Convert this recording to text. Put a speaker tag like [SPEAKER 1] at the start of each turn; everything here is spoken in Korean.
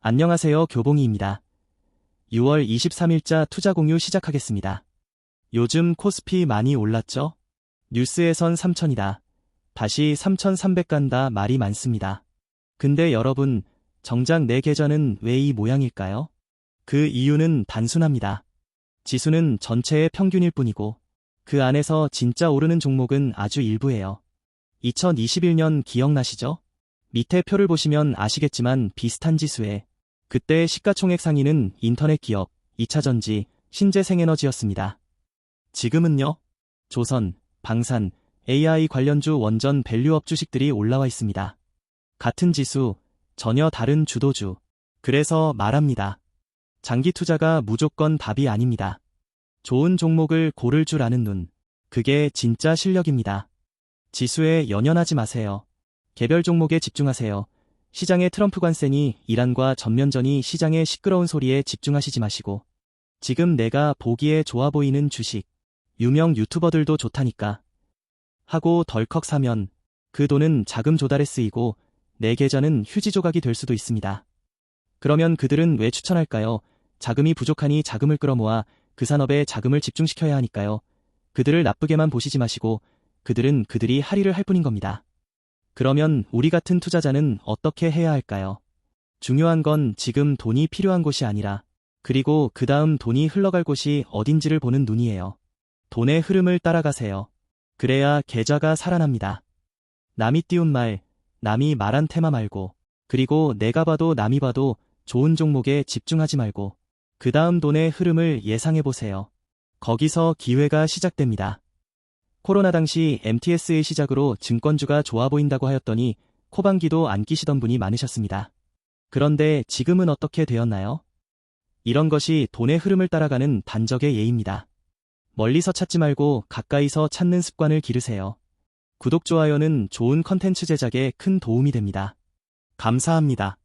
[SPEAKER 1] 안녕하세요 교봉이입니다. 6월 23일자 투자 공유 시작하겠습니다. 요즘 코스피 많이 올랐죠? 뉴스에선 3천이다. 다시 3,300 간다 말이 많습니다. 근데 여러분, 정작 내 계좌는 왜 이 모양일까요? 그 이유는 단순합니다. 지수는 전체의 평균일 뿐이고, 그 안에서 진짜 오르는 종목은 아주 일부예요. 2021년 기억나시죠? 밑에 표를 보시면 아시겠지만 비슷한 지수에 그때 시가총액 상위는 인터넷 기업, 2차전지, 신재생에너지였습니다. 지금은요? 조선, 방산, AI 관련주 원전 밸류업 주식들이 올라와 있습니다. 같은 지수, 전혀 다른 주도주. 그래서 말합니다. 장기 투자가 무조건 답이 아닙니다. 좋은 종목을 고를 줄 아는 눈. 그게 진짜 실력입니다. 지수에 연연하지 마세요. 개별 종목에 집중하세요. 시장의 트럼프 관세니 이란과 전면전이 시장의 시끄러운 소리에 집중하시지 마시고 지금 내가 보기에 좋아 보이는 주식 유명 유튜버들도 좋다니까 하고 덜컥 사면 그 돈은 자금 조달에 쓰이고 내 계좌는 휴지 조각이 될 수도 있습니다. 그러면 그들은 왜 추천할까요? 자금이 부족하니 자금을 끌어모아 그 산업에 자금을 집중시켜야 하니까요. 그들을 나쁘게만 보시지 마시고 그들은 그들이 할 일을 할 뿐인 겁니다. 그러면 우리 같은 투자자는 어떻게 해야 할까요? 중요한 건 지금 돈이 필요한 곳이 아니라 그리고 그 다음 돈이 흘러갈 곳이 어딘지를 보는 눈이에요. 돈의 흐름을 따라가세요. 그래야 계좌가 살아납니다. 남이 띄운 말, 남이 말한 테마 말고, 그리고 내가 봐도 남이 봐도 좋은 종목에 집중하지 말고, 그 다음 돈의 흐름을 예상해보세요. 거기서 기회가 시작됩니다. 코로나 당시 MTS의 시작으로 증권주가 좋아 보인다고 하였더니 코방기도 안 끼시던 분이 많으셨습니다. 그런데 지금은 어떻게 되었나요? 이런 것이 돈의 흐름을 따라가는 반적의 예입니다. 멀리서 찾지 말고 가까이서 찾는 습관을 기르세요. 구독, 좋아요는 좋은 컨텐츠 제작에 큰 도움이 됩니다. 감사합니다.